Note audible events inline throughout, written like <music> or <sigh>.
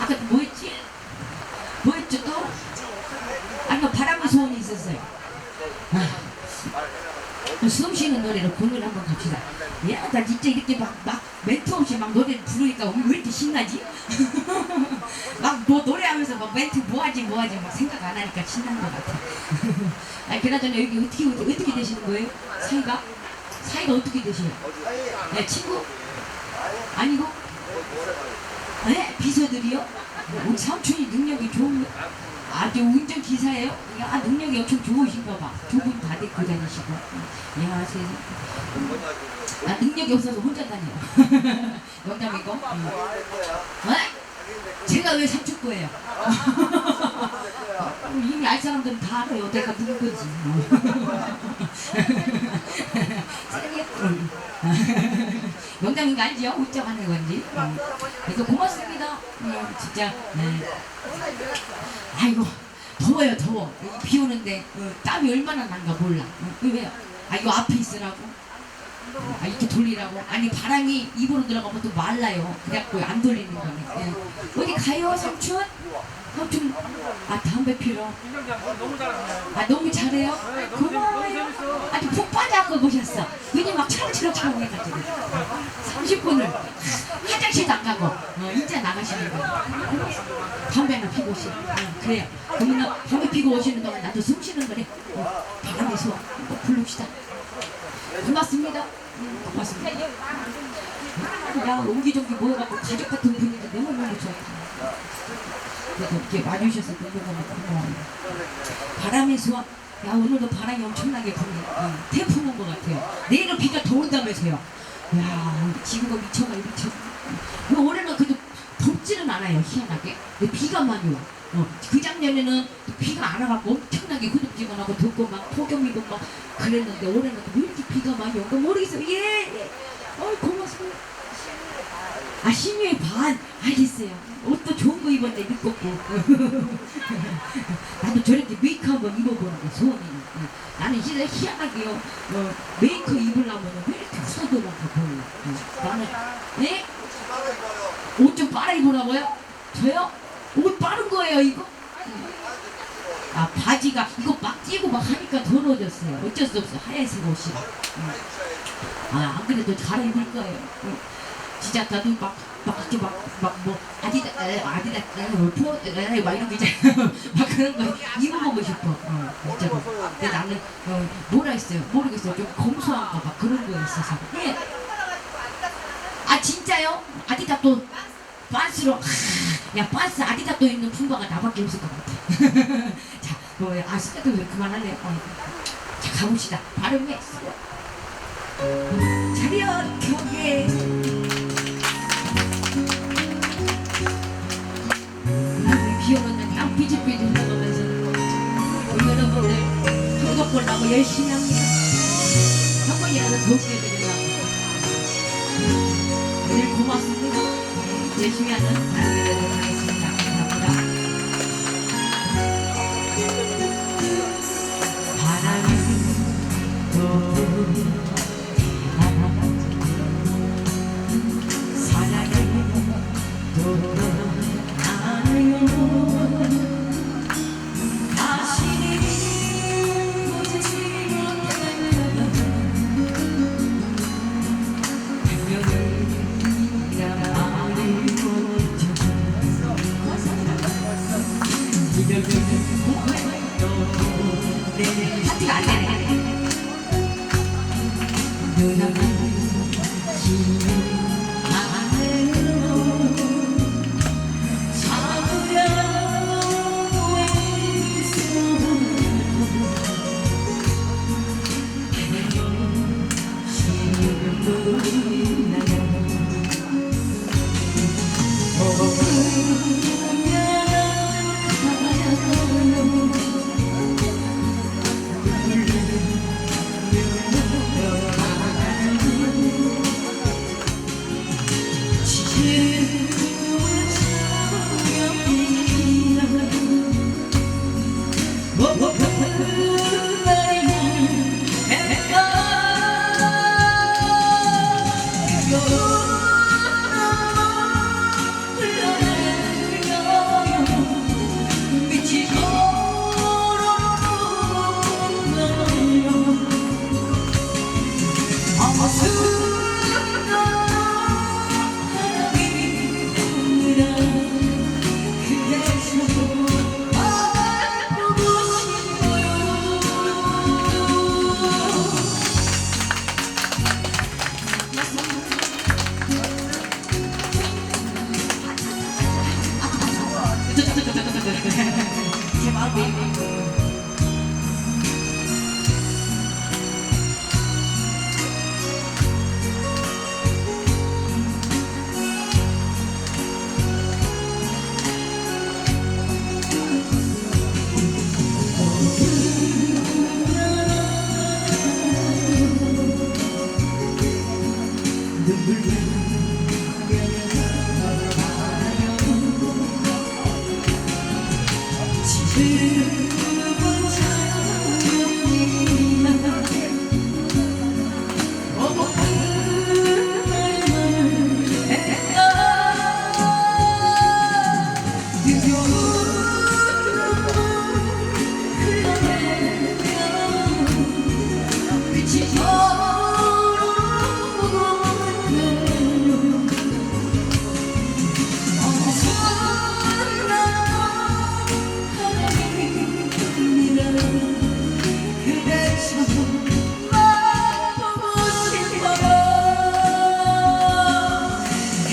아까 뭐 했지? 뭐 했죠 또? 아까 뭐 바람의 소원이 있었어요. 아, 숨 쉬는 노래로 공연 한번 갑시다. 야, 나 진짜 이렇게 막, 막 멘트 없이 막 노래를 부르니까 왜 이렇게 신나지? <laughs> 막 뭐, 노래하면서 막 멘트 뭐하지 뭐하지 막 생각 안 하니까 신나는 것 같아. <laughs> 아, 그나저나 여기 어떻게, 어떻게, 되시는 거예요? 사이가? 사이가 어떻게 되세요? 네, 친구? 아니고? 네, 비서들이요? 우리 삼촌이 능력이 좋은 거. 아주 운전 기사예요? 야, 능력이 엄청 좋으신가 봐. 두 분 다 데리고 다니시고. 야, 세상. 아, 능력이 없어서 혼자 다녀요. <laughs> 농담이고. 음. 어? 제가 왜 삼촌 거예요? <laughs> 이미 알 사람들은 다 알아요. 내가 누군 건지. <laughs> 음. 거 알지요? 웃자하는 건지. 음. 그래서 고맙습니다. 음, 진짜. 네. 아이고 더워요 더워 비 오는데 어, 땀이 얼마나 난가 몰라 어, 그 왜요? 아 이거 앞에 있으라고? 아 이렇게 돌리라고? 아니 바람이 입으로 들어가면 또 말라요 그래갖고 안 돌리는 거네 예. 어디 가요 삼촌? 삼촌 아 담배 피러 아 너무 잘해요? 고마워요 아주 푹 빠져갖고 보셨어 눈이 막 차락차락차락 해가지고 30분을 화장실도 안 가고 어, 이제 나가시는 거예요 담배나 피고 오시. 어, 그래요. 그러면 담배 피고 오시는 동안 나도 숨 쉬는 거래. 어, 꼭 부릅시다. 고맙습니다. 음, 고맙습니다. 야 옹기종기 모여갖고 가족 같은 분위기 너무 너무 좋다. 그래도 이렇게 와주셔서 너무너무 고마워요. 바람의 소원. 야 오늘도 바람이 엄청나게 부네. 어, 태풍 온 것 같아요. 내일은 비가 더 온다면서요. 야 지구가 미쳐가 미쳐. 어, 올해는 그래도 덥지는 않아요 희한하게 근데 비가 많이 와 어, 그 작년에는 비가 안 와갖고 엄청나게 후덥지근하고 덥고 막 폭염이고 막 그랬는데 올해는 왜 이렇게 비가 많이 온가 모르겠어요 예, 예. 어 고맙습니다 아 신유의 반 알겠어요 옷도 좋은 거 입었는데 늦었고 <laughs> 나도 저렇게 메이크 한번 입어보는 게 소원이에요 어, 나는 진짜 희한하게요 어, 메이크 입으려면 왜 이렇게 후다듬어서 보여요 어, 나는 예? 옷좀 빨아 입으라고요? 저요? 옷 빠른 거예요 이거? 아 바지가 이거 막 찌고 막 하니까 더러워졌어요 어쩔 수 없어 하얀색 옷이 응. 아안 그래도 잘 입을 거예요 응. 진짜 나도 막, 막 이렇게 막, 막 뭐, 아디다, 에, 아디다, 에, 뭐, 포, 막 이런 거 있잖아요. <laughs> 막 그런 거 입어보고 싶어. 어, 진짜로. 근데 나는, 어, 뭐라 했어요? 모르겠어요. 좀 검소한 거, 막 그런 거 있어서. 예. 아, 진짜요? 아디다 또, 반스로, 하, 야, 반스 아디다 또 입는 품바가 나밖에 없을 것 같아. <laughs> 자, 뭐, 아, 스타트 그만할래요. 어. 자, 가봅시다. 발음에. 차렷 경계. 삐질삐질 흘러가면서 우리 여러분들 한국 보려고 열심히 합니다. 한 번이라도 더 웃게 해드리려고. 늘 고맙습니다. 네, 열심히 하는 나중에 되도 제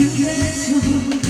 지금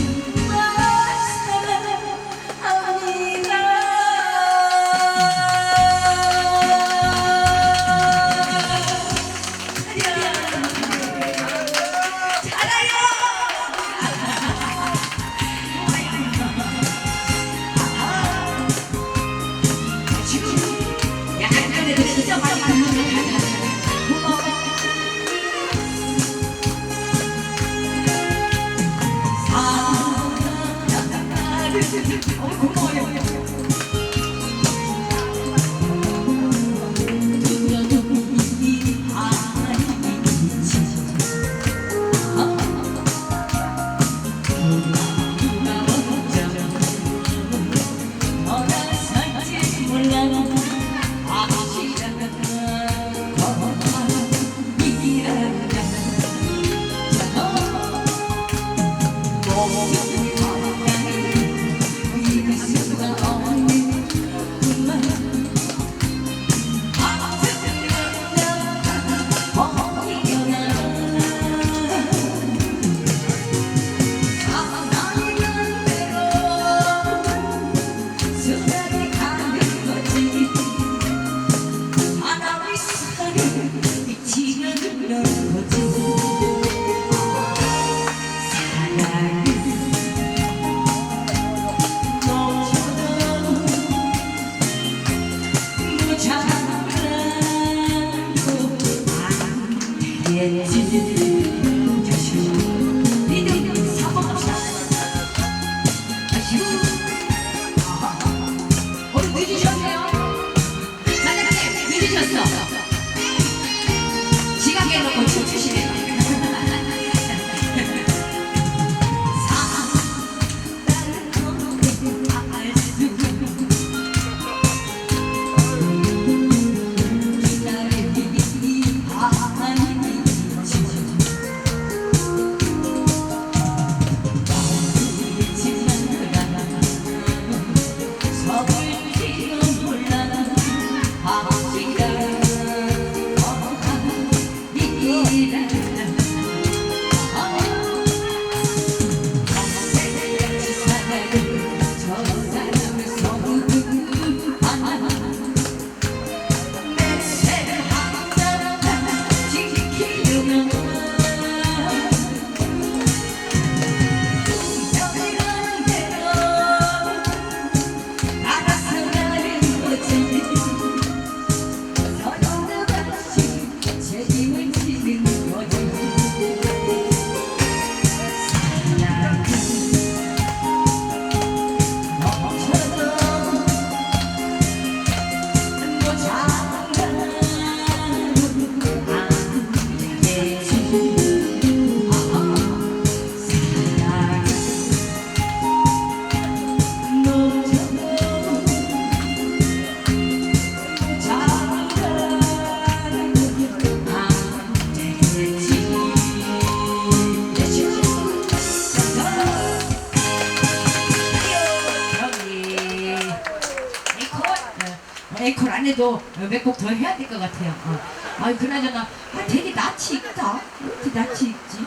그래도 몇곡 더 해야 될 것 같아요. 어. 아, 그나저나 아, 되게 낯이 익다. 왜 이렇게 낯이 익지?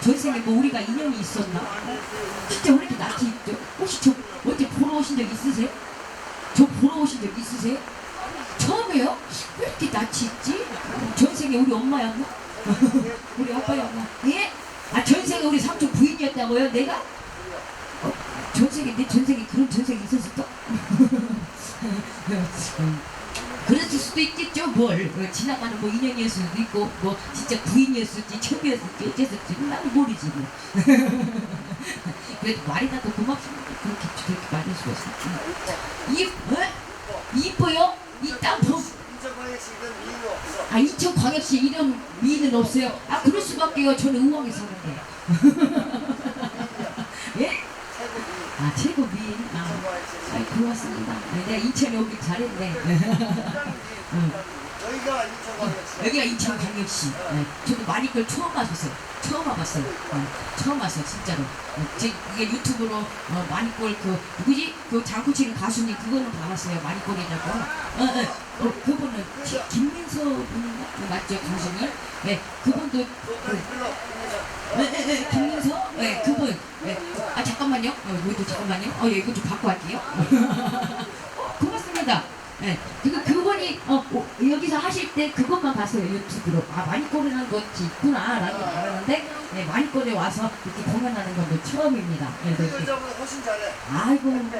전생에 뭐 우리가 인연이 있었나? 진짜 왜 이렇게 낯이 익죠? 혹시 저 어디 보러 오신 적 있으세요? 저 보러 오신 적 있으세요? 처음이에요? 왜 이렇게 낯이 익지? 전생에 우리 엄마였나? <laughs> 우리 아빠였나? 예? 아 전생에 우리 삼촌 부인이었다고요? 내가? 어, 전생에 내 전생에 그런 전생이 있었을까? <laughs> 음, 그랬을 수도 있겠죠 뭘 어, 지나가는 뭐 인연이었을 수도 있고 뭐 진짜 부인이었을지 처비였을지 어쨌을지 나는 모르지 뭐. <laughs> 그래도 말이라도 고맙습니다 그렇게 그렇게 말할 수가 있어 음. 이, 어? 이뻐요? 이땅 보. 아 인천광역시 이름 미는 없어요 아 그럴 수밖에요 저는 의왕에 사는데 <laughs> 예? 아 최고 미인 아. 아이 고맙습니다. 네, 내가 인천에 오길 잘했네. 응. 여기가 인천 광역 시. 여기가 인천 광역시. 네, 저도 마니걸 처음 와봤어요. 처음 와봤어요. 네, 처음 왔어요 진짜로. 네, 제 이게 유튜브로 어, 마니걸 그 누구지? 그 장구 치는 가수님 그거는 봐봤어요. 마니걸이라고. 어, 어, 어, 그분은 기- 김민서 분인가? 네, 맞죠 가수님? 네 그분도 그. 네, 네, 네, 김민서? 네. 네. 아, 잠깐만요. 어, 이것도 잠깐만요. 어, 예, 이거 좀 바꿔 할게요. <laughs> 어, 고맙습니다. 네, 그, 그분이, 어, 어, 여기서 하실 때 그것만 봤어요, 유튜브로. 아, 마니꼬리라는 것이 있구나, 라는 걸 알았는데, 네, 마니꼬리에 와서 이렇게 공연하는 건또 처음입니다. 네, 네, 네. 이전보다 훨씬 잘해. 아이고,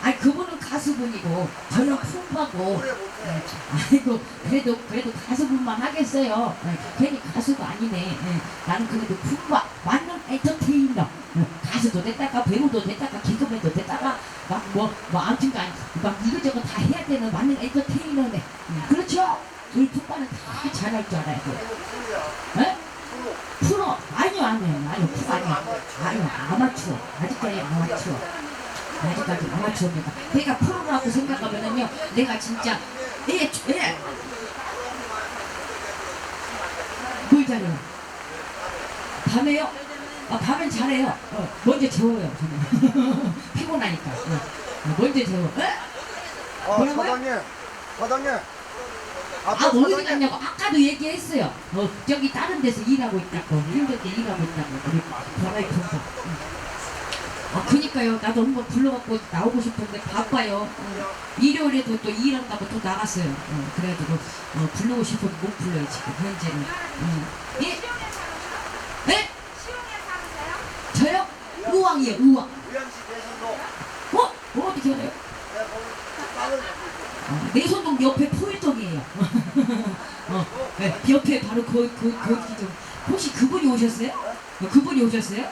아이, 그분은 가수분이고, 저는 풍파고, 노래 못해. 네, 아이고 그래도 그래도 가수분만 하겠어요. 네, 괜히 가수가 아니네. 네, 나는 그래도 풍과 완전 엔터테이너. 네, 가수도 됐다가 배우도 됐다가 개그맨도 됐다가 막 뭐뭐 아무튼간 막 이것저것 다 해야 되는 완전 엔터테이너네. 네, 그렇죠? 우리 풍과는 다 잘할 줄 풀이야. 네? 풀. 프로 아니요 아니요 아니요 프로 아니요 아니요 아마추어 아직까지 아마추어 아직까지 아마추어입니다 내가 프로라고 생각하면은요 내가 진짜 예, 예. 뭘 잘해요? 밤에요? 아, 밤엔 잘해요. 어, 먼저 재워요, 저는. <laughs> 피곤하니까. 어, 어, 먼저 재워. 에? 어, 뭐라고요? 사장님. 사장님. 아, 앞에 어디 사장님. 갔냐고. 아까도 얘기했어요. 어, 저기 다른 데서 일하고 있다고. 힘들게 일하고 있다고. 우리 변화의 평소. 아, 그니까요. 나도 한번 불러갖고 나오고 싶은데 바빠요. 어, 일요일에도 또 일한다고 또 나갔어요. 어, 그래가지고, 어, 부르고 싶어도 못 불러요, 지금, 현재는. 어. 예? 네? 저요? 우왕이요, 우왕. 어? 뭐 어떻게 알아요? 어, 내손동 옆에 포일동이에요. <laughs> 어, 네, 옆에 바로 그, 그, 그, 기둥. 혹시 그분이 오셨어요? 어, 그분이 오셨어요?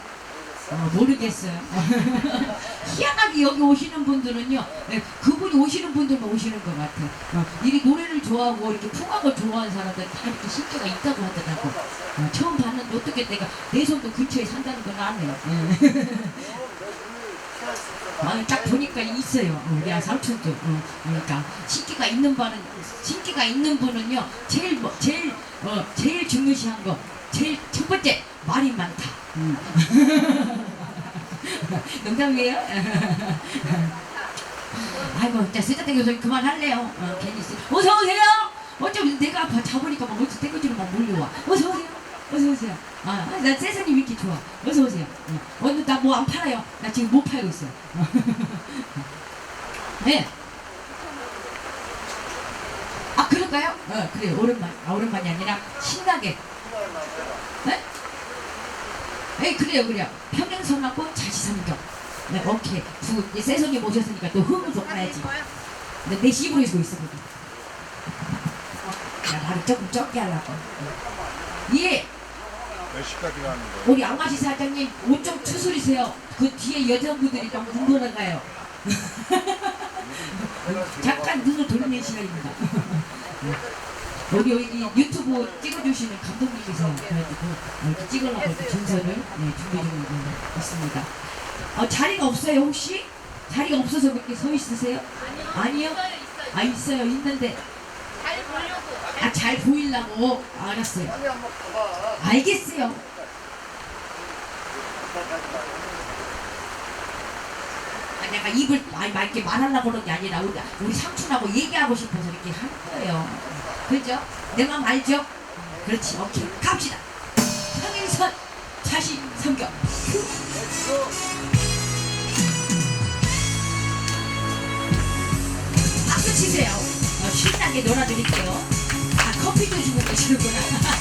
어, 모르겠어요. <laughs> 희한하게 여기 오시는 분들은요, 네, 그분이 오시는 분들만 오시는 것 같아. 어, 이리 노래를 좋아하고 이렇게 풍악을 좋아하는 사람들 다 이렇게 실제가 있다고 하더라고. 어, 처음 봤는데 어떻게 내가 내 손도 근처에 산다는 건 아네요. <laughs> 아, 딱 보니까 있어요. 어, 우리 삼촌도. 어, 그러니까 신기가 있는 분은 신기가 있는 분은요. 제일 뭐, 제일 어, 제일 중요시한 거. 제일 첫 번째 말이 많다. 음. <laughs> 농담이에요? <laughs> 아이고, 진짜 쓰다대 교수님 그만할래요. 어, 괜히 쓰. 어서 오세요. 어쩜 내가 아파 잡으니까 막 어찌 땡겨지로 막 몰려와. 어서 오세요. 어서 오세요. 아, 나 세상이 이렇게 좋아. 어서 오세요. 어, 오늘 나뭐 안 팔아요. 나 지금 못 팔고 있어요. <laughs> 네. 아 그럴까요? 어 그래요. 오랜만. 아 오랜만이 아니라 신나게. 네? 네 그래요 그래요. 평행선하고 자지상경. 네 오케이. 두 이제 세손님 오셨으니까 또 흥을 돋아야지. 근데 내 씹으로 쓰고 있습니다. 야 바로 조금 적게 하려고. 예. 몇 시까지 가는 거예요? 우리 양마시 사장님 옷 좀 추스리세요. 그 뒤에 여자분들이 너무 눈보라 가요. 잠깐 눈을 돌리는 시간입니다. <laughs> 우리 여기 유튜브 찍어주시는 감독님이세요. 그래가지고 이렇게 찍으려고 이렇게 준서를 네, 준비 중에 있습니다. 어, 자리가 없어요 혹시? 자리가 없어서 그렇게 서 있으세요? 아니요. 아 있어요 있는데 잘 보려고. 아 잘 보이려고 알았어요. 한번 가봐. 알겠어요. 아, 내가 입을 많이 맑게 말하려고 그런 게 아니라 우리, 우리 삼촌하고 얘기하고 싶어서 이렇게 하는 거예요. 그죠? 내 마음 알죠? 그렇지, 오케이. 갑시다. 성인선 자식 성격. 박수 치세요. 어, 신나게 놀아드릴게요. 아, 커피도 주고 계시는구나. <laughs>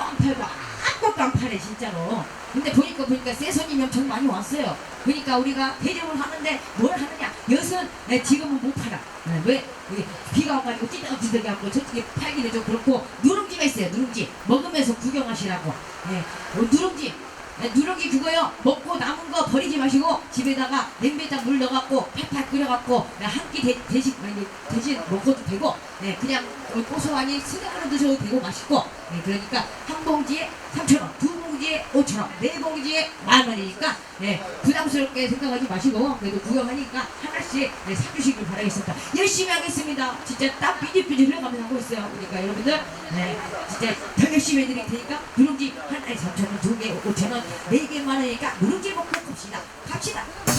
안 팔고 아무것도 안 팔해 진짜로. 근데 보니까 보니까 새 손님이 엄청 많이 왔어요. 그러니까 네, 지금은 못 팔아. 네, 왜? 비가 와가지고 찌덕찌덕이 하고 저쪽에 팔기는 좀 그렇고 누 룽지가 있어요. 누룽지 먹으면서 구경하시라고. 네, 어, 누룽지. 네, 누룽지 그거요. 먹고 남은 거 버리지 마시고 집에다가 냄비에다 물 넣어갖고 팔팔 끓여갖고 네, 한끼 대신 아니, 대신 먹어도 되고 네, 그냥 어, 고소하니 스낵으로 드셔도 되고 맛있고 네, 그러니까 한 봉지에 3,000원, 두 봉지에 5,000원, 네 봉지에 만 원이니까 네, 부담스럽게 생각하지 마시고 그래도 구경하니까 하나씩 네, 사주시길 바라겠습니다. 열심히 하겠습니다. 진짜 땀 삐질삐질 흘러가면서 하고 있어요. 그러니까 여러분들 네, 진짜 더 열심히 해드릴 테니까 누룽지 하나에 3,000원, 두개 5,000원, 네개만 원이니까 누룽지 먹고 갑시다. 갑시다.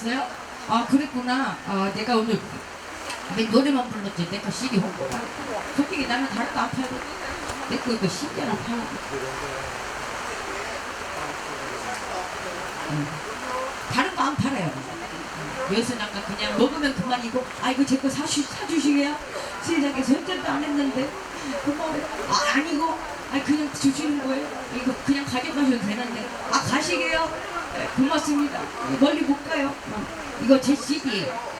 사셨어요? 아, 그랬구나. 아, 내가 오늘 내 노래만 불렀지. 내거 CD 홍보가. 솔직히 나는 다른 거안 팔고. 내거 이거 CD나 팔고. 음. 다른 거 안 팔아요. 잠깐 그냥 먹으면 그만이고, 아, 이거 제 거 사주, 사주시게요? 세상에 선전도 안 했는데. 고마워요. 아, 아니고, 아, 그냥 주시는 거예요? 이거 그냥 가져가셔도 되는데. 아, 가시게요? 네, 고맙습니다. 멀리 못 가요. 어. 이거 제 CD예요.